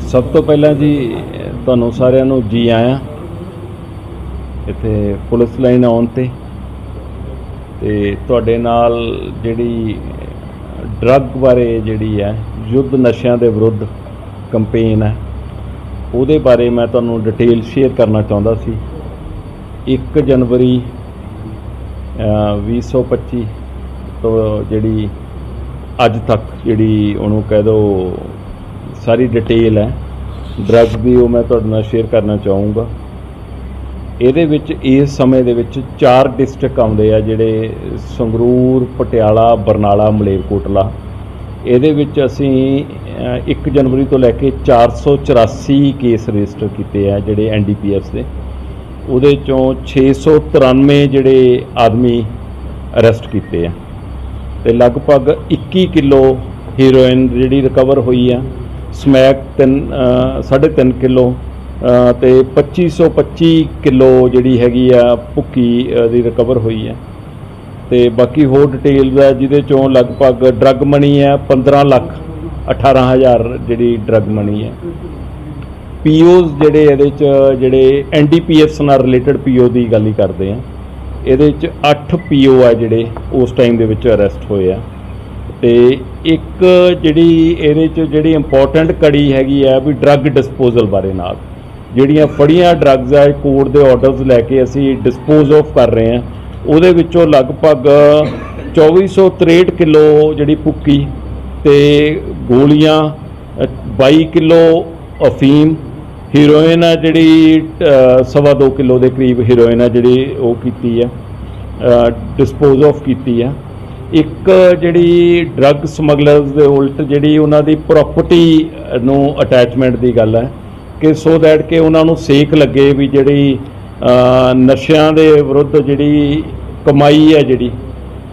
ਸਭ ਤੋਂ ਪਹਿਲਾਂ ਜੀ, ਤੁਹਾਨੂੰ ਸਾਰਿਆਂ ਨੂੰ ਜੀ ਆਇਆਂ। ਇੱਥੇ ਪੁਲਿਸ ਲਾਈਨ ਆਉਣ ਤੇ। ਤੇ ਤੁਹਾਡੇ ਨਾਲ ਜਿਹੜੀ ਡਰੱਗ ਬਾਰੇ ਜਿਹੜੀ ਹੈ, ਯੁੱਧ ਨਸ਼ਿਆਂ ਦੇ ਵਿਰੁੱਧ ਕੰਪੇਨ ਹੈ। ਉਹਦੇ ਬਾਰੇ ਮੈਂ ਤੁਹਾਨੂੰ ਡਿਟੇਲ ਸ਼ੇਅਰ ਕਰਨਾ ਚਾਹੁੰਦਾ ਸੀ। 1 ਜਨਵਰੀ 2025 ਤੋਂ ਜਿਹੜੀ ਅੱਜ ਤੱਕ ਜਿਹੜੀ ਉਹਨੂੰ ਕਹਿ ਦੋ ਸਾਰੀ ਡਿਟੇਲ ਹੈ। ਡਰੱਗ ਦੀ ਉਹ ਮੈਂ ਤੁਹਾਡੇ ਨਾਲ ਸ਼ੇਅਰ ਕਰਨਾ ਚਾਹੂੰਗਾ। ਇਹਦੇ ਵਿੱਚ ਇਸ ਸਮੇਂ ਦੇ ਵਿੱਚ ਚਾਰ ਡਿਸਟ੍ਰਿਕਟ ਆਉਂਦੇ ਆ ਜਿਹੜੇ ਸੰਗਰੂਰ ਪਟਿਆਲਾ ਬਰਨਾਲਾ ਮਲੇਰਕੋਟਲਾ। ਇਹਦੇ ਵਿੱਚ ਅਸੀਂ ਅ, 1 ਜਨਵਰੀ ਤੋਂ ਲੈ ਕੇ 484 ਕੇਸ ਰਜਿਸਟਰ ਕੀਤੇ ਆ ਜਿਹੜੇ ਐਨਡੀਪੀਐਸ ਦੇ। ਉਹਦੇ ਚੋਂ 693 ਜਿਹੜੇ ਆਦਮੀ ਅਰੈਸਟ ਕੀਤੇ ਆ। ਤੇ ਲਗਭਗ 21 ਕਿਲੋ ਹੀਰੋਇਨ ਜਿਹੜੀ ਰਿਕਵਰ ਹੋਈ ਆ ਸਮੈਕ 3 3.5 ਕਿਲੋ ਅ, ਤੇ 2525 ਕਿਲੋ ਜਿਹੜੀ ਹੈਗੀ ਆ ਭੁੱਕੀ ਦੀ ਰਿਕਵਰ ਹੋਈ ਆ। ਤੇ ਬਾਕੀ ਹੋਰ ਡਿਟੇਲਸ ਹੈ ਜਿਹਦੇ ਚੋਂ ਲਗਭਗ ਡਰੱਗ ਮਨੀ ਹੈ 15 ਲੱਖ 18000 ਜਿਹੜੀ ਡਰੱਗ ਮਨੀ ਹੈ ਪੀਓਜ਼ ਜਿਹੜੇ ਇਹਦੇ ਚ ਜਿਹੜੇ ਐਨਡੀਪੀਐਸ ਨਾਲ ਰਿਲੇਟਡ ਪੀਓ ਦੀ ਗੱਲ ਹੀ ਕਰਦੇ ਆ। ਇਹਦੇ ਚ 8 ਪੀਓ ਆ ਜਿਹੜੇ ਉਸ ਟਾਈਮ ਦੇ ਵਿੱਚ ਅਰੈਸਟ ਹੋਏ ਆ। ਤੇ ਇੱਕ ਜਿਹੜੀ ਇਹਦੇ ਚ ਜਿਹੜੀ ਇੰਪੋਰਟੈਂਟ ਕੜੀ ਹੈਗੀ ਆ ਵੀ ਡਰੱਗ ਡਿਸਪੋਜ਼ਲ ਬਾਰੇ ਨਾਲ। ਜਿਹੜੀਆਂ ਫੜੀਆਂ ਡਰੱਗਸ ਆ ਕੋਰਟ ਦੇ ਆਰਡਰਸ ਲੈ ਕੇ ਅਸੀਂ ਡਿਸਪੋਜ਼ ਆਫ ਕਰ ਰਹੇ ਆ। ਉਹਦੇ ਵਿੱਚੋਂ ਲਗਭਗ 2463 ਕਿਲੋ ਜਿਹੜੀ ਭੁੱਕੀ ਤੇ ਗੋਲੀਆਂ ਅ, 22 ਕਿਲੋ ਅਫੀਮ ਹੀਰੋਇਨ ਆ ਜਿਹੜੀ ਸਵਾ ਦੋ ਕਿਲੋ ਦੇ ਕਰੀਬ ਹੀਰੋਇਨ ਆ ਜਿਹੜੀ ਉਹ ਕੀਤੀ ਆ ਡਿਸਪੋਜ਼ ਆਫ ਕੀਤੀ ਆ। ਇੱਕ ਜਿਹੜੀ ਡਰੱਗ ਸਮਗਲਰਸ ਦੇ ਉਲਟ ਜਿਹੜੀ ਉਹਨਾਂ ਦੀ ਪ੍ਰਾਪਰਟੀ ਨੂੰ ਅਟੈਚਮੈਂਟ ਦੀ ਗੱਲ ਹੈ ਕਿ ਸੋ ਦੈਟ ਕਿ ਉਹਨਾਂ ਨੂੰ ਸੇਕ ਲੱਗੇ ਵੀ ਜਿਹੜੀ ਨਸ਼ਿਆਂ ਦੇ ਵਿਰੁੱਧ ਜਿਹੜੀ ਕਮਾਈ ਹੈ ਜਿਹੜੀ,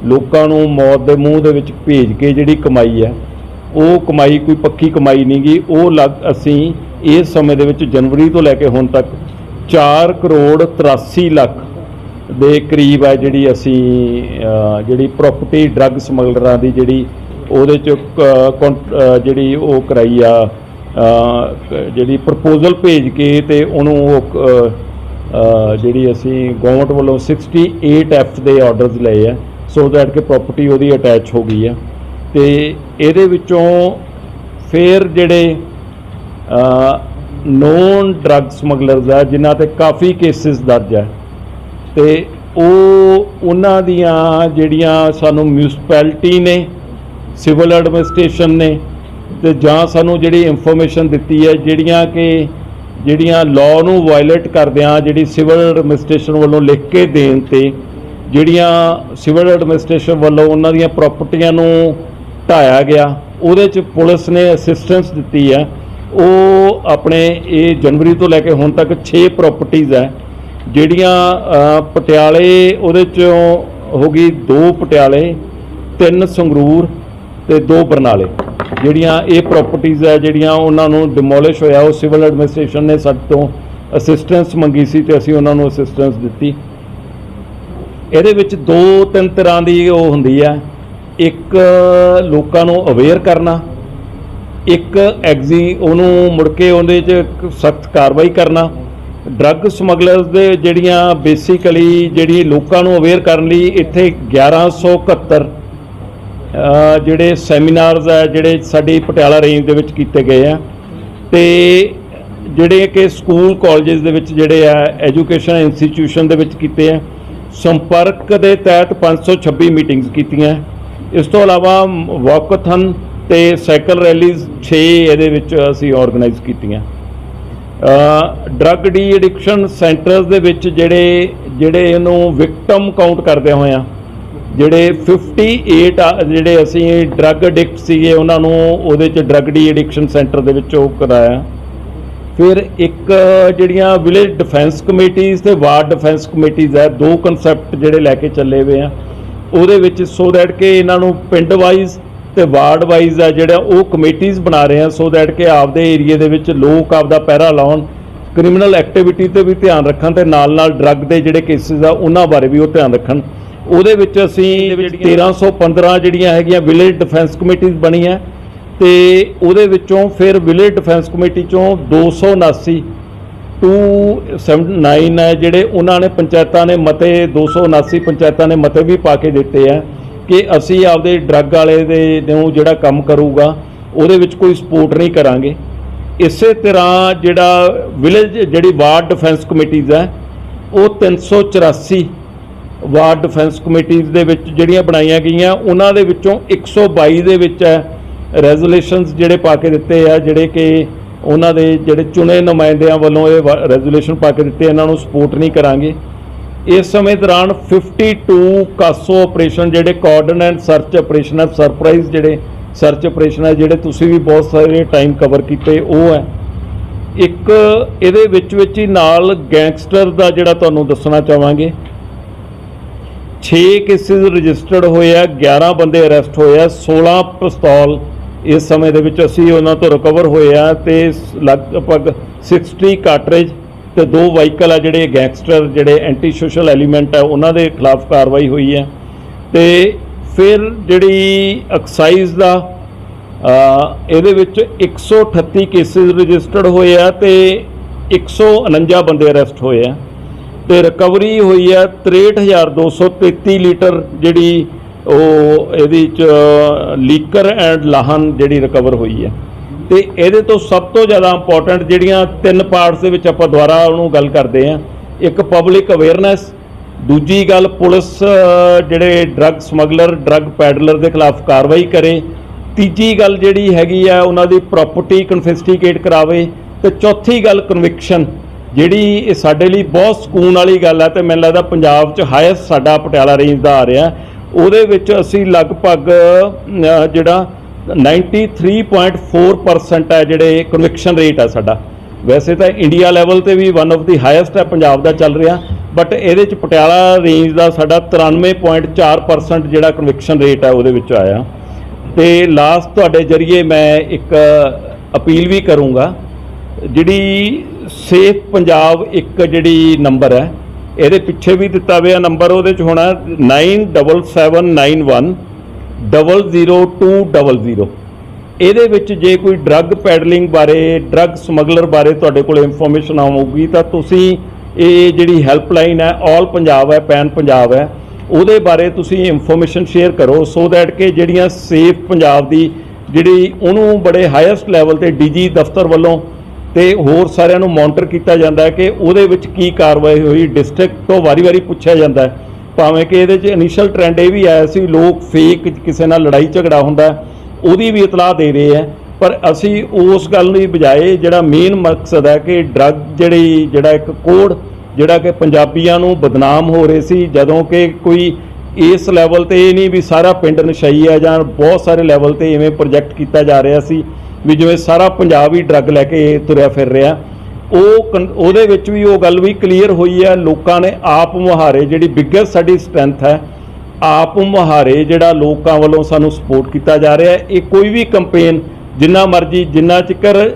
ਲੋਕਾਂ ਨੂੰ ਮੌਤ ਦੇ ਮੂੰਹ ਦੇ ਵਿੱਚ ਭੇਜ ਕੇ ਜਿਹੜੀ ਕਮਾਈ ਹੈ ਉਹ ਕਮਾਈ ਕੋਈ ਪੱਕੀ ਕਮਾਈ ਨਹੀਂ ਗਈ ਉਹ ਲੱਗ ਅਸੀਂ ਇਸ ਸਮੇਂ ਦੇ ਵਿੱਚ ਜਨਵਰੀ ਤੋਂ ਲੈ ਕੇ ਹੁਣ ਤੱਕ 4 ਕਰੋੜ 83 ਲੱਖ ਦੇ ਕਰੀਬ ਹੈ ਜਿਹੜੀ ਅਸੀਂ ਜਿਹੜੀ ਪ੍ਰਾਪਰਟੀ ਡਰੱਗ ਸਮਗਲਰਾਂ ਦੀ ਜਿਹੜੀ ਉਹਦੇ ਚ ਕ- ਜਿਹੜੀ ਉਹ ਕਰਾਈ ਆ ਜਿਹੜੀ ਪ੍ਰਪੋਜ਼ਲ ਭੇਜ ਕੇ ਤੇ ਉਹਨੂੰ ਉਹ ਜਿਹੜੀ ਅਸੀਂ ਗਵਰਨਮੈਂਟ ਵੱਲੋਂ 68 ਐਫ ਦੇ ਆਰਡਰਸ ਲਏ ਆ। ਸੋ ਦੈਟ ਕਿ ਪ੍ਰਾਪਰਟੀ ਉਹਦੀ ਅਟੈਚ ਹੋ ਗਈ ਆ। ਤੇ ਇਹਦੇ ਵਿੱਚੋਂ ਫਿਰ ਜਿਹੜੇ ਨੋਨ ਡਰੱਗ ਸਮਗਲਰਸ ਆ, ਜਿਨ੍ਹਾਂ ਤੇ ਕਾਫੀ ਕੇਸਿਸ ਦਰਜ ਹੈ ਤੇ ਉਹ ਉਹਨਾਂ ਦੀਆਂ ਜਿਹੜੀਆਂ ਸਾਨੂੰ ਮਿਊਨਿਸਪੈਲਿਟੀ ਨੇ ਸਿਵਲ ਐਡਮਿਨਿਸਟ੍ਰੇਸ਼ਨ ਨੇ, ਤੇ ਜਾਂ ਸਾਨੂੰ ਜਿਹੜੀ ਇਨਫੋਰਮੇਸ਼ਨ ਦਿੱਤੀ ਹੈ, ਜਿਹੜੀਆਂ ਕਿ ਜਿਹੜੀਆਂ ਲਾਅ ਨੂੰ ਵਾਇਲੇਟ ਕਰਦਿਆਂ ਜਿਹੜੀ ਸਿਵਲ ਐਡਮਿਨਿਸਟ੍ਰੇਸ਼ਨ ਵੱਲੋਂ ਲਿਖ ਕੇ ਦੇਣ ਤੇ, ਜਿਹੜੀਆਂ ਸਿਵਲ ਐਡਮਿਨਿਸਟ੍ਰੇਸ਼ਨ ਵੱਲੋਂ ਉਹਨਾਂ ਦੀਆਂ ਪ੍ਰਾਪਰਟੀਆਂ ਨੂੰ ਢਾਇਆ ਗਿਆ। ਉਹਦੇ ਚ ਪੁਲਿਸ ਨੇ ਅਸਿਸਟੈਂਸ ਦਿੱਤੀ ਹੈ। ਉਹ ਆਪਣੇ ਇਹ ਜਨਵਰੀ ਤੋਂ ਲੈ ਕੇ ਹੁਣ ਤੱਕ 6 ਪ੍ਰਾਪਰਟੀਆਂ ਹੈ। ਜਿਹੜੀਆਂ ਪਟਿਆਲੇ ਉਹਦੇ ਚੋਂ ਹੋ ਗਈ ਦੋ ਪਟਿਆਲੇ, ਤਿੰਨ ਸੰਗਰੂਰ ਤੇ ਦੋ ਬਰਨਾਲੇ। ਜਿਹੜੀਆਂ ਇਹ ਪ੍ਰਾਪਰਟੀਆਂ ਹੈ, ਜਿਹੜੀਆਂ ਉਹਨਾਂ ਨੂੰ ਡਿਮੋਲਿਸ਼ ਹੋਇਆ, ਉਹ ਸਿਵਲ ਐਡਮਿਨਿਸਟ੍ਰੇਸ਼ਨ ਨੇ ਸਾਡੇ ਤੋਂ ਅਸਿਸਟੈਂਸ ਮੰਗੀ ਸੀ ਤੇ ਅਸੀਂ ਉਹਨਾਂ ਨੂੰ ਅਸਿਸਟੈਂਸ ਦਿੱਤੀ। ਇਹਦੇ ਵਿੱਚ ਦੋ ਤਿੰਨ ਤਰ੍ਹਾਂ ਦੀ ਉਹ ਹੁੰਦੀ ਹੈ। ਇੱਕ ਲੋਕਾਂ ਨੂੰ ਅਵੇਅਰ ਕਰਨਾ ਇੱਕ ਐਗਜ਼ੀ ਉਹਨੂੰ ਮੁੜ ਕੇ ਉਹਦੇ 'ਚ ਸਖਤ ਕਾਰਵਾਈ ਕਰਨਾ ਡਰੱਗ ਸਮਗਲਰਸ ਦੇ ਜਿਹੜੀਆਂ ਬੇਸਿਕਲੀ ਜਿਹੜੀ ਲੋਕਾਂ ਨੂੰ ਅਵੇਅਰ ਕਰਨ ਲਈ ਇੱਥੇ 1171 ਅ, ਜਿਹੜੇ ਸੈਮੀਨਾਰਸ ਆ ਜਿਹੜੇ ਸਾਡੀ ਪਟਿਆਲਾ ਰੇਂਜ ਦੇ ਵਿੱਚ ਕੀਤੇ ਗਏ ਆ ਤੇ ਜਿਹੜੇ ਕਿ ਸਕੂਲ ਕਾਲਜਸ ਦੇ ਵਿੱਚ ਜਿਹੜੇ ਆ ਐਜੂਕੇਸ਼ਨ ਇੰਸਟੀਚਿਊਸ਼ਨ ਦੇ ਵਿੱਚ ਕੀਤੇ ਆ ਸੰਪਰਕ ਦੇ ਤਹਿਤ 526 ਮੀਟਿੰਗਸ ਕੀਤੀਆਂ। ਇਸ ਤੋਂ ਇਲਾਵਾ ਵਾਕਥਨ ਤੇ ਸਾਈਕਲ ਰੈਲੀਜ਼ 6 ਇਹਦੇ ਵਿੱਚ ਅਸੀਂ ਆਰਗੇਨਾਈਜ਼ ਕੀਤੀਆਂ। ਡਰੱਗ ਡੀ ਐਡਿਕਸ਼ਨ ਸੈਂਟਰਸ ਦੇ ਵਿੱਚ ਜਿਹੜੇ ਜਿਹੜੇ ਇਹਨੂੰ ਵਿਕਟਮ ਕਾਊਂਟ ਕਰਦੇ ਹੋਇਆ ਜਿਹੜੇ 58 ਆ- ਜਿਹੜੇ ਅਸੀਂ ਡਰੱਗ ਐਡਿਕਟ ਸੀਗੇ, ਉਹਨਾਂ ਨੂੰ ਉਹਦੇ ਚ ਡਰੱਗ ਡੀ ਐਡਿਕਸ਼ਨ ਸੈਂਟਰ ਦੇ ਵਿੱਚ ਉਹ ਕਰਾਇਆ। ਫਿਰ ਇੱਕ ਜਿਹੜੀਆਂ ਵਿਲੇਜ ਡਿਫੈਂਸ ਕਮੇਟੀਆਂ ਤੇ ਵਾਰਡ ਡਿਫੈਂਸ ਕਮੇਟੀਆਂ ਹੈ ਦੋ ਕਨਸੈਪਟ ਜਿਹੜੇ ਲੈ ਕੇ ਚੱਲੇ ਹੋਏ ਆ। ਉਹਦੇ ਵਿੱਚ ਸੋ ਦੈਟ ਕਿ ਇਹਨਾਂ ਨੂੰ ਪਿੰਡ ਵਾਈਜ਼ ਤੇ ਵਾਰਡ ਵਾਈਜ਼ ਆ ਜਿਹੜਾ ਉਹ ਕਮੇਟੀਆਂ ਬਣਾ ਰਹੇ ਆ ਸੋ ਦੈਟ ਕਿ ਆਪਦੇ ਏਰੀਏ ਦੇ ਵਿੱਚ ਲੋਕ ਆਪਦਾ ਪਹਿਰਾ ਲਾਉਣ ਕ੍ਰਿਮੀਨਲ ਐਕਟੀਵਿਟੀ ਤੇ ਵੀ ਧਿਆਨ ਰੱਖਣ ਤੇ ਨਾਲ ਨਾਲ ਡਰੱਗ ਦੇ ਜਿਹੜੇ ਕੇਸਿਸ ਆ ਉਹਨਾਂ ਬਾਰੇ ਵੀ ਉਹ ਧਿਆਨ ਰੱਖਣ। ਉਹਦੇ ਵਿੱਚ ਅਸੀਂ 1315 ਜਿਹੜੀਆਂ ਹੈਗੀਆਂ ਵਿਲੇਜ ਡਿਫੈਂਸ ਕਮੇਟੀਆਂ ਬਣੀਆਂ ਤੇ ਉਹਦੇ ਵਿੱਚੋਂ ਫਿਰ ਵਿਲੇਜ ਡਿਫੈਂਸ ਕਮੇਟੀ ਚੋਂ 279 279 ਹੈ, ਜਿਹੜੇ ਉਹਨਾਂ ਨੇ ਪੰਚਾਇਤਾਂ ਨੇ ਮਤੇ 279 ਪੰਚਾਇਤਾਂ ਨੇ ਮਤੇ ਵੀ ਪਾ ਕੇ ਦਿੱਤੇ ਆ ਕਿ ਅਸੀਂ ਆਪਦੇ ਡਰੱਗ ਵਾਲੇ ਦੇ ਨੂੰ ਜਿਹੜਾ ਕੰਮ ਕਰੂਗਾ, ਉਹਦੇ ਵਿੱਚ ਕੋਈ ਸਪੋਰਟ ਨਹੀਂ ਕਰਾਂਗੇ। ਇਸੇ ਤਰ੍ਹਾਂ ਜਿਹੜਾ ਵਿਲੇਜ, ਜਿਹੜੀ ਵਾਰਡ ਡਿਫੈਂਸ ਕਮੇਟੀਆਂ ਹੈ, ਉਹ 384 ਵਾਰਡ ਡਿਫੈਂਸ ਕਮੇਟੀਆਂ ਦੇ ਵਿੱਚ ਜਿਹੜੀਆਂ ਬਣਾਈਆਂ ਗਈਆਂ, ਉਹਨਾਂ ਦੇ ਵਿੱਚੋਂ 122 ਦੇ ਵਿੱਚ ਹੈ। ਰੈਜ਼ੋਲੂਸ਼ਨਸ ਜਿਹੜੇ ਪਾ ਕੇ ਦਿੱਤੇ ਆ, ਜਿਹੜੇ ਕਿ ਉਹਨਾਂ ਦੇ ਜਿਹੜੇ ਚੁਣੇ ਨੁਮਾਇੰਦਿਆਂ ਵੱਲੋਂ ਇਹ ਰੈਜ਼ੋਲੂਸ਼ਨ ਪਾ ਕੇ ਦਿੱਤੇ, ਇਹਨਾਂ ਨੂੰ ਸਪੋਰਟ ਨਹੀਂ ਕਰਾਂਗੇ। ਇਸ ਸਮੇਂ ਦੌਰਾਨ 52 ਕਾਸੋ ਆਪਰੇਸ਼ਨ ਜਿਹੜੇ ਕੋਆਰਡੀਨੇਟ ਸਰਚ ਆਪਰੇਸ਼ਨ ਹੈ ਸਰਪ੍ਰਾਈਜ਼ ਜਿਹੜੇ ਸਰਚ ਆਪਰੇਸ਼ਨ ਹੈ ਜਿਹੜੇ ਤੁਸੀਂ ਵੀ ਬਹੁਤ ਸਾਰੇ ਟਾਈਮ ਕਵਰ ਕੀਤੇ, ਉਹ ਹੈ। ਇੱਕ ਇਹਦੇ ਵਿੱਚ ਵਿੱਚ ਹੀ ਨਾਲ ਗੈਂਗਸਟਰ ਦਾ ਜਿਹੜਾ ਤੁਹਾਨੂੰ ਦੱਸਣਾ ਚਾਹਾਂਗੇ। 6 ਕੇਸਿਸ ਰਜਿਸਟਰਡ ਹੋਏ ਆ 11 ਬੰਦੇ ਅਰੈਸਟ ਹੋਏ ਆ 16 ਪਿਸਤੌਲ ਇਸ ਸਮੇਂ ਦੇ ਵਿੱਚ ਅਸੀਂ ਉਹਨਾਂ ਤੋਂ ਰਿਕਵਰ ਹੋਏ ਆ ਤੇ ਲਗਭਗ 60 ਕਾਟਰੇਜ ਤੇ ਦੋ ਵਾਹੀਕਲ ਆ ਜਿਹੜੇ ਗੈਂਗਸਟਰ ਜਿਹੜੇ ਐਂਟੀ ਸੋਸ਼ਲ ਐਲੀਮੈਂਟ ਆ, ਉਹਨਾਂ ਦੇ ਖਿਲਾਫ ਕਾਰਵਾਈ ਹੋਈ ਹੈ। ਤੇ ਫਿਰ ਜਿਹੜੀ ਐਕਸਾਈਜ਼ ਦਾ ਇਹਦੇ ਵਿੱਚ 138 ਕੇਸਿਸ ਰਜਿਸਟਰਡ ਹੋਏ ਆ ਤੇ 149 ਬੰਦੇ ਅਰੈਸਟ ਹੋਏ ਆ। ਤੇ ਰਿਕਵਰੀ ਹੋਈ ਹੈ 63233 ਲੀਟਰ ਜਿਹੜੀ ਉਹ ਇਹਦੇ ਚ ਲੀਕਰ ਐਂਡ ਲਾਹਨ ਜਿਹੜੀ ਰਿਕਵਰ ਹੋਈ ਹੈ। ਤੇ ਇਹਦੇ ਤੋਂ ਸਭ ਤੋਂ ਜ਼ਿਆਦਾ ਇੰਪੋਰਟੈਂਟ ਜਿਹੜੀਆਂ ਤਿੰਨ ਪਾਰਟਸ ਦੇ ਵਿੱਚ ਆਪਾਂ ਦੁਬਾਰਾ ਉਹਨੂੰ ਗੱਲ ਕਰਦੇ ਹਾਂ। ਇੱਕ ਪਬਲਿਕ ਅਵੇਅਰਨੈਸ ਦੂਜੀ ਗੱਲ ਪੁਲਿਸ ਜਿਹੜੇ ਡਰੱਗ ਸਮਗਲਰ ਡਰੱਗ ਪੈਡਲਰ ਦੇ ਖਿਲਾਫ ਕਾਰਵਾਈ ਕਰੇ। ਤੀਜੀ ਗੱਲ ਜਿਹੜੀ ਹੈਗੀ ਆ, ਉਹਨਾਂ ਦੀ ਪ੍ਰਾਪਰਟੀ ਕਨਫਿਸਟੀਕੇਟ ਕਰਾਵੇ। ਤੇ ਚੌਥੀ ਗੱਲ ਕਨਵਿਕਸ਼ਨ ਜਿਹੜੀ ਇਹ ਸਾਡੇ ਲਈ ਬਹੁਤ ਸਕੂਨ ਵਾਲੀ ਗੱਲ ਹੈ ਤੇ ਮੈਨੂੰ ਲੱਗਦਾ ਪੰਜਾਬ 'ਚ ਹਾਈਐਸਟ ਸਾਡਾ ਪਟਿਆਲਾ ਰੇਂਜ ਦਾ ਆ ਰਿਹਾ। ਉਹਦੇ ਵਿੱਚ ਅਸੀਂ ਲਗਭਗ ਅ, ਜਿਹੜਾ 93.4% ਹੈ ਜਿਹੜੇ ਕਨਵਿਕਸ਼ਨ ਰੇਟ ਹੈ ਸਾਡਾ। ਵੈਸੇ ਤਾਂ ਇੰਡੀਆ ਲੈਵਲ ਤੇ ਵੀ ਵਨ ਆਫ ਦੀ ਹਾਈਐਸਟ ਹੈ ਪੰਜਾਬ ਦਾ ਚੱਲ ਰਿਹਾ ਬਟ ਇਹਦੇ ਚ ਪਟਿਆਲਾ ਰੇਂਜ ਦਾ ਸਾਡਾ 93.4% ਜਿਹੜਾ ਕਨਵਿਕਸ਼ਨ ਰੇਟ ਹੈ ਉਹਦੇ ਵਿੱਚ ਆਇਆ। ਤੇ ਲਾਸਟ ਤੁਹਾਡੇ ਜਰੀਏ ਮੈਂ ਇੱਕ ਅਪੀਲ ਵੀ ਕਰੂੰਗਾ ਜਿਹੜੀ ਸੇਫ ਪੰਜਾਬ ਇੱਕ ਜਿਹੜੀ ਨੰਬਰ ਹੈ ਇਹਦੇ ਪਿੱਛੇ ਵੀ ਦਿੱਤਾ ਹੋਇਆ ਨੰਬਰ ਉਹਦੇ ਚ ਹੋਣਾ 97791 00200 ਇਹਦੇ ਵਿੱਚ ਜੇ ਕੋਈ ਡਰੱਗ ਪੈਡਲਿੰਗ ਬਾਰੇ ਡਰੱਗ ਸਮਗਲਰ ਬਾਰੇ ਤੁਹਾਡੇ ਕੋਲ ਇਨਫੋਰਮੇਸ਼ਨ ਆਊਗੀ, ਤਾਂ ਤੁਸੀਂ ਇਹ ਜਿਹੜੀ ਹੈਲਪਲਾਈਨ ਹੈ ਆਲ ਪੰਜਾਬ ਹੈ ਪੈਨ ਪੰਜਾਬ ਹੈ, ਉਹਦੇ ਬਾਰੇ ਤੁਸੀਂ ਇਨਫੋਰਮੇਸ਼ਨ ਸ਼ੇਅਰ ਕਰੋ ਸੋ ਦੈਟ ਕਿ ਜਿਹੜੀਆਂ ਸੇਫ ਪੰਜਾਬ ਦੀ ਜਿਹੜੀ ਉਹਨੂੰ ਬੜੇ ਹਾਈਐਸਟ ਲੈਵਲ ਤੇ ਡੀਜੀ ਦਫ਼ਤਰ ਵੱਲੋਂ ਤੇ ਹੋਰ ਸਾਰਿਆਂ ਨੂੰ ਮੋਨੀਟਰ ਕੀਤਾ ਜਾਂਦਾ ਹੈ ਕਿ ਉਹਦੇ ਵਿੱਚ ਕੀ ਕਾਰਵਾਈ ਹੋਈ ਡਿਸਟ੍ਰਿਕਟ ਤੋਂ ਵਾਰੀ-ਵਾਰੀ ਪੁੱਛਿਆ ਜਾਂਦਾ ਹੈ। ਭਾਵੇਂ ਕਿ ਇਹਦੇ 'ਚ ਇਨੀਸ਼ੀਅਲ ਟ੍ਰੈਂਡ ਇਹ ਵੀ ਆਇਆ ਸੀ, ਲੋਕ ਫੇਕ ਕਿਸੇ ਨਾਲ ਲੜਾਈ ਝਗੜਾ ਹੁੰਦਾ ਉਹਦੀ ਵੀ ਇਤਲਾਹ ਦੇ ਰਹੇ ਹੈ। ਪਰ ਅਸੀਂ ਉਸ ਗੱਲ ਦੀ ਬਜਾਏ ਜਿਹੜਾ ਮੇਨ ਮਕਸਦ ਹੈ ਕਿ ਡਰੱਗ ਜਿਹੜੀ, ਜਿਹੜਾ ਇੱਕ ਕੋਡ ਜਿਹੜਾ ਕਿ ਪੰਜਾਬੀਆਂ ਨੂੰ ਬਦਨਾਮ ਹੋ ਰਹੇ ਸੀ, ਜਦੋਂ ਕਿ ਕੋਈ ਇਸ ਲੈਵਲ ਤੇ ਇਹ ਨਹੀਂ ਵੀ ਸਾਰਾ ਪਿੰਡ ਨਸ਼ਈ ਹੈ ਜਾਂ ਬਹੁਤ ਸਾਰੇ ਲੈਵਲ ਤੇ ਇਵੇਂ ਪ੍ਰੋਜੈਕਟ ਕੀਤਾ ਜਾ ਰਿਹਾ ਸੀ। ਵੀ ਜਿਵੇਂ ਸਾਰਾ ਪੰਜਾਬ ਹੀ ਡਰੱਗ ਲੈ ਕੇ ਤੁਰਿਆ ਫਿਰ ਰਿਹਾ। ਉਹ ਕਨ- ਉਹਦੇ ਵਿੱਚ ਵੀ ਉਹ ਗੱਲ ਵੀ ਕਲੀਅਰ ਹੋਈ ਹੈ, ਲੋਕਾਂ ਨੇ ਆਪ ਮੁਹਾਰੇ, ਜਿਹੜੀ ਬਿగ్గਸਟ ਸਾਡੀ ਸਟਰੈਂਥ ਹੈ, ਆਪ ਮੁਹਾਰੇ ਜਿਹੜਾ ਲੋਕਾਂ ਵੱਲੋਂ ਸਾਨੂੰ ਸਪੋਰਟ ਕੀਤਾ ਜਾ ਰਿਹਾ ਹੈ। ਇਹ ਕੋਈ ਵੀ ਕੰਪੇਨ ਜਿੰਨਾ ਮਰਜ਼ੀ, ਜਿੰਨਾ ਚਿਕਰ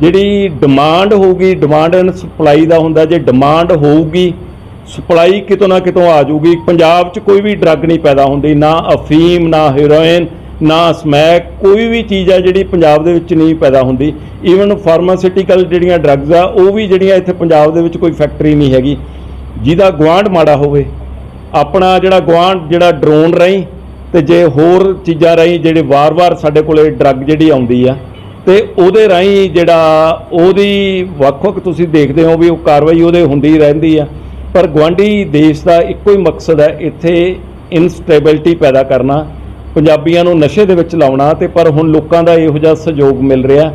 ਜਿਹੜੀ ਡਿਮਾਂਡ ਹੋਊਗੀ ਡਿਮਾਂਡ ਐਂਡ ਸਪਲਾਈ ਦਾ ਹੁੰਦਾ, ਜੇ ਡਿਮਾਂਡ ਹੋਊਗੀ ਸਪਲਾਈ ਕਿਤੋਂ ਨਾ ਕਿਤੋਂ ਆ ਜਾਊਗੀ। ਪੰਜਾਬ 'ਚ ਕੋਈ ਵੀ ਡਰੱਗ ਨਹੀਂ ਪੈਦਾ ਹੁੰਦੀ, ਨਾ ਅਫੀਮ, ਨਾ ਹੈਰੋਇਨ ਨਾ ਸਮੈਕ, ਕੋਈ ਵੀ ਚੀਜ਼ ਆ ਜਿਹੜੀ ਪੰਜਾਬ ਦੇ ਵਿੱਚ ਨਹੀਂ ਪੈਦਾ ਹੁੰਦੀ। ਈਵਨ ਫਾਰਮਾਸਿਊਟੀਕਲ ਜਿਹੜੀਆਂ ਡਰੱਗਸ ਆ, ਉਹ ਵੀ ਜਿਹੜੀਆਂ ਇੱਥੇ ਪੰਜਾਬ ਦੇ ਵਿੱਚ ਕੋਈ ਫੈਕਟਰੀ ਨਹੀਂ ਹੈਗੀ। ਜਿਹਦਾ ਗੁਆਂਢ ਮਾੜਾ ਹੋਵੇ, ਆਪਣਾ ਜਿਹੜਾ ਗੁਆਂਢ, ਜਿਹੜਾ ਡਰੋਨ ਰਾਹੀਂ ਤੇ ਜੇ ਹੋਰ ਚੀਜ਼ਾਂ ਰਾਹੀਂ ਜਿਹੜੇ ਵਾਰ-ਵਾਰ ਸਾਡੇ ਕੋਲੇ ਡਰੱਗ ਜਿਹੜੀ ਆਉਂਦੀ ਆ, ਤੇ ਉਹਦੇ ਰਾਹੀਂ ਜਿਹੜਾ ਉਹਦੀ ਵੱਖ-ਵੱਖ ਤੁਸੀਂ ਦੇਖਦੇ ਹੋ ਵੀ ਉਹ ਕਾਰਵਾਈ ਉਹਦੇ ਹੁੰਦੀ ਰਹਿੰਦੀ ਆ। ਪਰ ਗੁਆਂਢੀ ਦੇਸ਼ ਦਾ ਇੱਕੋ ਹੀ ਮਕਸਦ ਹੈ ਇੱਥੇ ਇਨਸਟੇਬਿਲਟੀ ਪੈਦਾ ਕਰਨਾ। ਪੰਜਾਬੀਆਂ ਨੂੰ ਨਸ਼ੇ ਦੇ ਵਿੱਚ ਲਾਉਣਾ ਤੇ ਪਰ ਹੁਣ ਲੋਕਾਂ ਦਾ ਇਹੋ ਜਿਹਾ ਸਹਿਯੋਗ ਮਿਲ ਰਿਹਾ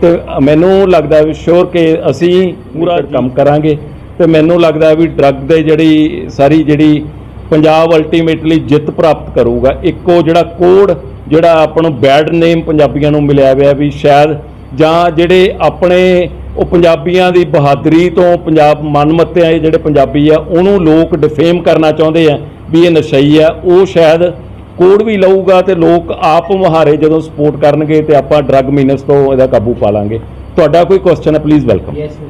ਤੇ ਮੈਨੂੰ ਲੱਗਦਾ ਵੀ ਸ਼ੋਰ ਕਿ ਅਸੀਂ ਪੂਰਾ ਕੰਮ ਕਰਾਂਗੇ ਤੇ ਮੈਨੂੰ ਲੱਗਦਾ ਵੀ ਡਰੱਗ ਦੇ ਜਿਹੜੀ ਸਾਰੀ ਜਿਹੜੀ ਪੰਜਾਬ ਅਲਟੀਮੇਟਲੀ ਜਿੱਤ ਪ੍ਰਾਪਤ ਕਰੂਗਾ ਇੱਕੋ ਜਿਹੜਾ ਕੋਡ ਜਿਹੜਾ ਆਪਾਂ ਨੂੰ ਬੈਡ ਨੇਮ ਪੰਜਾਬੀਆਂ ਨੂੰ ਮਿਲਿਆ ਹੋਇਆ ਵੀ ਸ਼ਾਇਦ ਜਾਂ ਜਿਹੜੇ ਆਪਣੇ ਉਹ ਪੰਜਾਬੀਆਂ ਦੀ ਬਹਾਦਰੀ ਤੋਂ ਪੰਜਾਬ ਮਨਮੱਤੇ ਆ ਜਿਹੜੇ ਪੰਜਾਬੀ ਆ ਉਹਨੂੰ ਲੋਕ ਡਿਫੇਮ ਕਰਨਾ ਚਾਹੁੰਦੇ ਆ ਵੀ ਇਹ ਨਸ਼ਈ ਆ ਉਹ ਸ਼ਾਇਦ ਕੋਡ ਵੀ ਲਊਗਾ ਤੇ ਲੋਕ ਆਪ ਮੁਹਾਰੇ ਜਦੋਂ ਸਪੋਰਟ ਕਰਨਗੇ ਤੇ ਆਪਾਂ ਡਰੱਗ ਮੀਨਸ ਤੋਂ ਇਹਦਾ ਕਾਬੂ ਪਾ ਲਾਂਗੇ। ਤੁਹਾਡਾ ਕੋਈ ਕੁਐਸਚਨ ਹੈ please welcome yes sir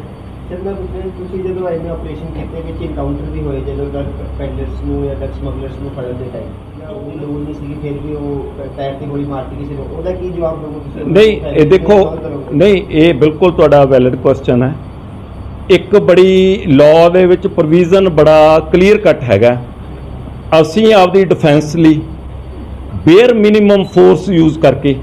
sir ਮੈਂ ਪੁੱਛ ਰਿਹਾ ਤੁਸੀਂ ਜਦੋਂ ਵੱਲੋਂ ਇਹਨੇ ਆਪਰੇਸ਼ਨ ਕੀਤੇ ਵਿੱਚ ਇਨਕਾਊਂਟਰ ਵੀ ਹੋਏ ਜਦੋਂ ਡਰਗ ਪੈਡਲਰਸ ਨੂੰ ਜਾਂ ਡਰਗ ਸਮਗਲਰਸ ਨੂੰ ਫੜਨ ਦੇ ਟਾਈਮ ਉਹਦੀ ਲੋੜ ਨਹੀਂ ਸੀ ਫਿਰ ਵੀ ਉਹ ਪੈਰ ਤੇ ਗੋਲੀ ਮਾਰਤੀ ਕਿਸੇ ਨੂੰ ਉਹਦਾ ਕੀ ਜਵਾਬ ਦੋਗੇ ਤੁਸੀਂ? ਨਹੀਂ ਇਹ ਦੇਖੋ ਨਹੀਂ ਇਹ ਬਿਲਕੁਲ ਤੁਹਾਡਾ ਵੈਲਿਡ ਕੁਐਸਚਨ ਹੈ। ਇੱਕ ਬੜੀ ਲਾਅ ਦੇ ਵਿੱਚ ਪ੍ਰੋਵੀਜ਼ਨ ਬੜਾ ਕਲੀਅਰ ਕੱਟ ਹੈਗਾ। ਅਸੀਂ ਆਪਦੀ ਡਿਫੈਂਸ ਲਈ ਬੇਅਰ ਮਿਨੀਮਮ ਫੋਰਸ ਯੂਜ਼ ਕਰਕੇ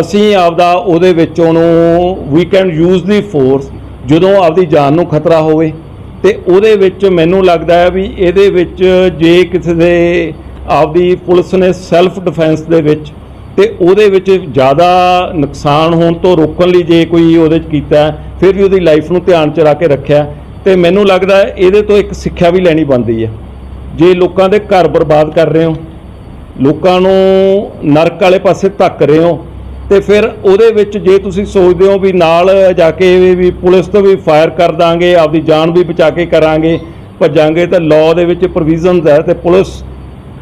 ਅਸੀਂ ਆਪਦਾ ਉਹਦੇ ਵਿੱਚ ਉਹਨੂੰ ਵੀ ਕੈਨ ਯੂਜ਼ ਦੀ ਫੋਰਸ ਜਦੋਂ ਆਪਦੀ ਜਾਨ ਨੂੰ ਖਤਰਾ ਹੋਵੇ ਤੇ ਉਹਦੇ ਵਿੱਚ ਮੈਨੂੰ ਲੱਗਦਾ ਹੈ ਵੀ ਇਹਦੇ ਵਿੱਚ ਜੇ ਕਿਸੇ ਦੇ ਆਪਦੀ ਪੁਲਿਸ ਨੇ ਸੈਲਫ ਡਿਫੈਂਸ ਦੇ ਵਿੱਚ ਤੇ ਉਹਦੇ ਵਿੱਚ ਜ਼ਿਆਦਾ ਨੁਕਸਾਨ ਹੋਣ ਤੋਂ ਰੋਕਣ ਲਈ ਜੇ ਕੋਈ ਉਹਦੇ ਚ ਕੀਤਾ ਫਿਰ ਵੀ ਉਹਦੀ ਲਾਈਫ ਨੂੰ ਧਿਆਨ ਚ ਰੱਖ ਕੇ ਰੱਖਿਆ ਤੇ ਮੈਨੂੰ ਲੱਗਦਾ ਇਹਦੇ ਤੋਂ ਇੱਕ ਸਿੱਖਿਆ ਵੀ ਲੈਣੀ ਬਣਦੀ ਹੈ। ਜੇ ਲੋਕਾਂ ਦੇ ਘਰ ਬਰਬਾਦ ਕਰ ਰਹੇ ਹੋ ਲੋਕਾਂ ਨੂੰ ਨਰਕ ਵਾਲੇ ਪਾਸੇ ਧੱਕ ਰਹੇ ਹੋ ਤੇ ਫਿਰ ਉਹਦੇ ਵਿੱਚ ਜੇ ਤੁਸੀਂ ਸੋਚਦੇ ਹੋ ਵੀ ਨਾਲ ਜਾ ਕੇ ਵੀ- ਪੁਲਿਸ ਤੋਂ ਵੀ ਫਾਇਰ ਕਰ ਦਾਂਗੇ, ਆਪਦੀ ਜਾਨ ਵੀ ਬਚਾ ਕੇ ਕਰਾਂਗੇ, ਭੱਜਾਂਗੇ ਤਾਂ ਲਾਅ ਦੇ ਵਿੱਚ ਪ੍ਰੋਵੀਜ਼ਨਸ ਹੈ ਤੇ ਪੁਲਿਸ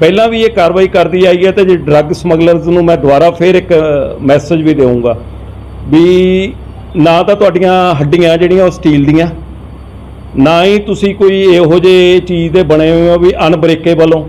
ਪਹਿਲਾਂ ਵੀ ਇਹ ਕਾਰਵਾਈ ਕਰਦੀ ਆਈ ਹੈ ਤੇ ਜੇ ਡਰੱਗ ਸਮਗਲਰਸ ਨੂੰ ਮੈਂ ਦੁਬਾਰਾ ਫਿਰ ਇੱਕ ਮੈਸੇਜ ਵੀ ਦੇਵਾਂਗਾ ਵੀ ਨਾ ਤਾਂ ਤੁਹਾਡੀਆਂ ਹੱਡੀਆਂ ਜਿਹੜੀਆਂ ਉਹ ਸਟੀਲ ਦੀਆਂ, ਨਾ ਹੀ ਤੁਸੀਂ ਕੋਈ ਇਹੋ ਜਿਹੇ ਚੀਜ਼ ਦੇ ਬਣੇ ਹੋਏ ਹੋ ਵੀ ਅਨਬ੍ਰੇਕੇਬਲ ਹੋ।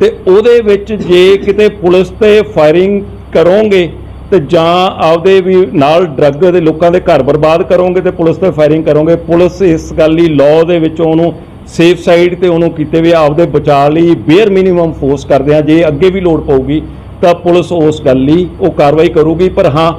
ਤੇ ਉਹਦੇ ਵਿੱਚ ਜੇ ਕਿਤੇ ਪੁਲਿਸ ਤੇ ਫਾਇਰਿੰਗ ਕਰੋਗੇ ਤੇ ਜਾਂ ਆਪਦੇ ਵੀ ਨਾਲ ਡਰੱਗ ਦੇ ਲੋਕਾਂ ਦੇ ਘਰ ਬਰਬਾਦ ਕਰੋਗੇ ਤੇ ਪੁਲਿਸ ਤੇ ਫਾਇਰਿੰਗ ਕਰੋਗੇ, ਪੁਲਿਸ ਇਸ ਗੱਲ ਲਈ ਲਾਅ ਦੇ ਵਿੱਚ ਉਹਨੂੰ ਸੇਫ ਸਾਈਡ ਤੇ ਉਹਨੂੰ ਕੀਤੇ ਵੀ ਆਪਦੇ ਬਚਾਅ ਲਈ ਬੇਅਰ ਮਿਨੀਮਮ ਫੋਰਸ ਕਰਦੇ ਆ ਜੇ ਅੱਗੇ ਵੀ ਲੋੜ ਪਊਗੀ ਤਾਂ ਪੁਲਿਸ ਉਸ ਗੱਲ ਲਈ ਉਹ ਕਾਰਵਾਈ ਕਰੂਗੀ, ਪਰ ਹਾਂ,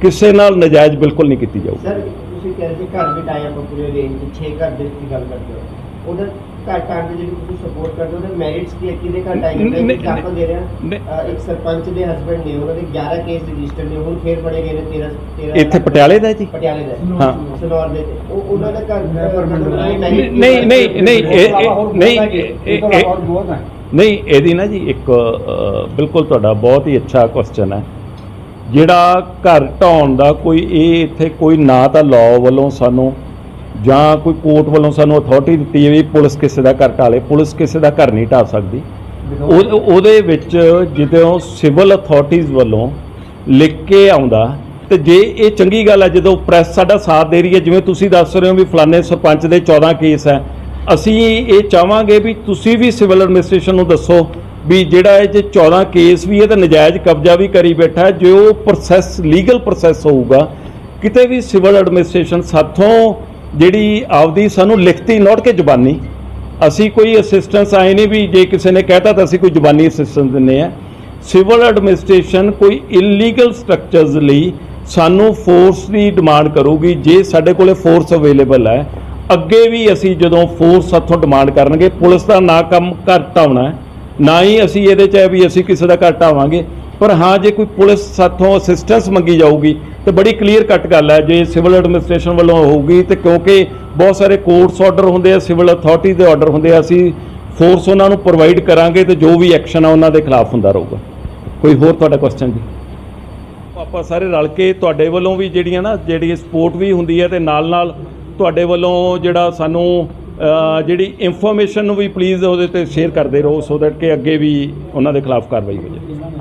ਕਿਸੇ ਨਾਲ ਨਜਾਇਜ਼ ਬਿਲਕੁਲ ਨਹੀਂ ਕੀਤੀ ਜਾਊਗੀ। ਸਰ, ਤੁਸੀਂ ਕਹਿ ਰਹੇ ਸੀ ਘਰ ਬਿਟਾਇਆ ਪੂਰੇ ਰੇਂਜ 6 ਘਰ ਦੇ ਤੁਸੀਂ ਗੱਲ ਕਰਦੇ ਹੋ। ਉਹਦਾ ਘਰ ਘਰ ਦੇ ਜਿਹੜੀ ਤੁਸੀਂ ਸਪੋਰਟ ਕਰਦੇ ਹੋ ਉਹਦੇ ਮੈਰਿਟਸ ਕੀ ਹੈ? ਕਿਹਦੇ ਘਰ ਟਾਈਮ ਦੇ ਨਹੀਂ, ਐਗਜ਼ਾਮਪਲ ਦੇ ਰਿਹਾ? ਨਹੀਂ। ਅਹ ਇੱਕ ਸਰਪੰਚ ਦੇ ਹਸਬੰਡ ਨੇ ਉਹਨਾਂ ਦੇ 11 ਕੇਸ ਰਜਿਸਟਰ ਨੇ ਹੁਣ ਫੇਰ ਬੜੇ ਗਏ ਨੇ 13 13 ਇੱਥੇ ਪਟਿਆਲੇ ਦਾ ਜੀ? ਪਟਿਆਲੇ ਦਾ ਹਾਂ। ਸਨੌਰ ਦੇ ਤੇ। ਉਹ ਉਹਨਾਂ ਦਾ ਘਰ ਨਹੀਂ ਨਹੀਂ ਨਹੀਂ ਨਹੀਂ ਇਹ ਇਹ- ਨਹੀਂ ਇਹ- ਇਹ- ਇਹ- ਨਹੀਂ ਇਹਦੀ ਨਾ ਜੀ ਇੱਕ ਬਿਲਕੁਲ ਤੁਹਾਡਾ ਬਹੁਤ ਹੀ ਅੱਛਾ ਕੁਐਸਚਨ ਹੈ। ਜਿਹੜਾ ਘਰ ਢਾਉਣ ਦਾ ਕੋਈ ਇਹ ਇੱਥੇ ਕੋਈ ਨਾ ਤਾਂ ਲਾਅ ਵੱਲੋਂ ਸਾਨੂੰ ਜਾਂ ਕੋਈ ਕੋਰਟ ਵੱਲੋਂ ਸਾਨੂੰ ਅਥਾਰਟੀ ਦਿੱਤੀ ਹੈ ਵੀ ਪੁਲਿਸ ਕਿਸੇ ਦਾ ਘਰ ਢਾਲੇ ਪੁਲਿਸ ਕਿਸੇ ਦਾ ਘਰ ਨਹੀਂ ਢਾ ਸਕਦੀ। ਉਹ- ਉਹਦੇ ਵਿੱਚ ਜਦੋਂ ਸਿਵਲ ਅਥਾਰਟੀਆਂ ਵੱਲੋਂ ਲਿਖ ਕੇ ਆਉਂਦਾ ਤੇ ਜੇ ਇਹ ਚੰਗੀ ਗੱਲ ਹੈ ਜਦੋਂ ਪ੍ਰੈਸ ਸਾਡਾ ਸਾਥ ਦੇ ਰਹੀ ਹੈ ਜਿਵੇਂ ਤੁਸੀਂ ਦੱਸ ਰਹੇ ਹੋ ਵੀ ਫਲਾਣੇ ਸਰਪੰਚ ਦੇ 14 ਕੇਸ ਹੈ ਅਸੀਂ ਇਹ ਚਾਹਾਂਗੇ ਵੀ ਤੁਸੀਂ ਵੀ ਸਿਵਲ ਐਡਮਿਨਿਸਟ੍ਰੇਸ਼ਨ ਨੂੰ ਦੱਸੋ ਵੀ ਜਿਹੜਾ ਇਹ ਜੇ 14 ਕੇਸ ਵੀ ਹੈ ਤਾਂ ਨਜਾਇਜ਼ ਕਬਜ਼ਾ ਵੀ ਕਰੀ ਬੈਠਾ ਹੈ ਜੋ ਪ੍ਰੋਸੈਸ ਲੀਗਲ ਪ੍ਰੋਸੈਸ ਹੋਊਗਾ ਕਿਤੇ ਵੀ ਸਿਵਲ ਐਡਮਿਨਿਸਟ੍ਰੇਸ਼ਨ ਸਾਥੋਂ ਜਿਹੜੀ ਆਪਦੀ ਸਾਨੂੰ ਲਿਖਤੀ ਨੋਟ ਕੇ ਜ਼ੁਬਾਨੀ, ਅਸੀਂ ਕੋਈ ਅਸਿਸਟੈਂਸ ਆਏ ਨਹੀਂ ਵੀ ਜੇ ਕਿਸੇ ਨੇ ਕਹਿਤਾ ਤਾਂ ਅਸੀਂ ਕੋਈ ਜ਼ੁਬਾਨੀ ਅਸਿਸਟੈਂਸ ਦਿੰਨੇ ਆ ਸਿਵਲ ਐਡਮਿਨਿਸਟ੍ਰੇਸ਼ਨ ਕੋਈ ਇਲੀਗਲ ਸਟਰਕਚਰਸ ਲਈ ਸਾਨੂੰ ਫੋਰਸ ਦੀ ਡਿਮਾਂਡ ਕਰੂਗੀ, ਜੇ ਸਾਡੇ ਕੋਲੇ ਫੋਰਸ ਅਵੇਲੇਬਲ ਹੈ। ਅੱਗੇ ਵੀ ਅਸੀਂ ਜਦੋਂ ਫੋਰਸ ਹੱਥੋਂ ਡਿਮਾਂਡ ਕਰਨਗੇ, ਪੁਲਿਸ ਦਾ ਨਾ ਕੰਮ ਘਰ ਨਾ ਹੀ ਅਸੀਂ ਇਹਦੇ ਚ ਹੈ ਵੀ ਅਸੀਂ ਕਿਸੇ ਦਾ ਘਰ ਢਾਵਾਂਗੇ। ਪਰ ਹਾਂ, ਜੇ ਕੋਈ ਪੁਲਿਸ ਸਾਥੋਂ ਅਸਿਸਟੈਂਸ ਮੰਗੀ ਜਾਊਗੀ, ਤੇ ਬੜੀ ਕਲੀਅਰ ਕੱਟ ਗੱਲ ਹੈ। ਜੇ ਸਿਵਲ ਐਡਮਿਨਿਸਟ੍ਰੇਸ਼ਨ ਵੱਲੋਂ ਹੋਊਗੀ, ਤੇ ਕਿਉਂਕਿ ਬਹੁਤ ਸਾਰੇ ਕੋਰਟਸ ਆਰਡਰ ਹੁੰਦੇ ਆ ਸਿਵਲ ਅਥਾਰਟੀ ਦੇ ਆਰਡਰ ਹੁੰਦੇ ਆ, ਅਸੀਂ ਫੋਰਸ ਉਹਨਾਂ ਨੂੰ ਪ੍ਰੋਵਾਈਡ ਕਰਾਂਗੇ ਤੇ ਜੋ ਵੀ ਐਕਸ਼ਨ ਆ, ਉਹਨਾਂ ਦੇ ਖਿਲਾਫ ਹੁੰਦਾ ਰਹੂਗਾ। ਕੋਈ ਹੋਰ ਤੁਹਾਡਾ ਕੁਐਸਚਨ ਜੀ? ਆਪਾਂ ਸਾਰੇ ਰਲ ਕੇ ਤੁਹਾਡੇ ਵੱਲੋਂ ਵੀ ਜਿਹੜੀਆਂ ਨਾ, ਜਿਹੜੀ ਸਪੋਰਟ ਵੀ ਹੁੰਦੀ ਹੈ, ਤੇ ਨਾਲ ਨਾਲ ਤੁਹਾਡੇ ਵੱਲੋਂ ਜਿਹੜਾ ਸਾਨੂੰ ਜਿਹੜੀ ਇਨਫੋਰਮੇਸ਼ਨ ਨੂੰ ਵੀ ਪਲੀਜ਼ ਉਹਦੇ ਤੇ ਸ਼ੇਅਰ ਕਰਦੇ ਰਹੋ ਸੋ ਦੈਟ ਕਿ ਅੱਗੇ ਵੀ ਉਹਨਾਂ ਦੇ ਖਿਲਾਫ ਕਾਰਵਾਈ ਹੋ ਜਾਵੇ।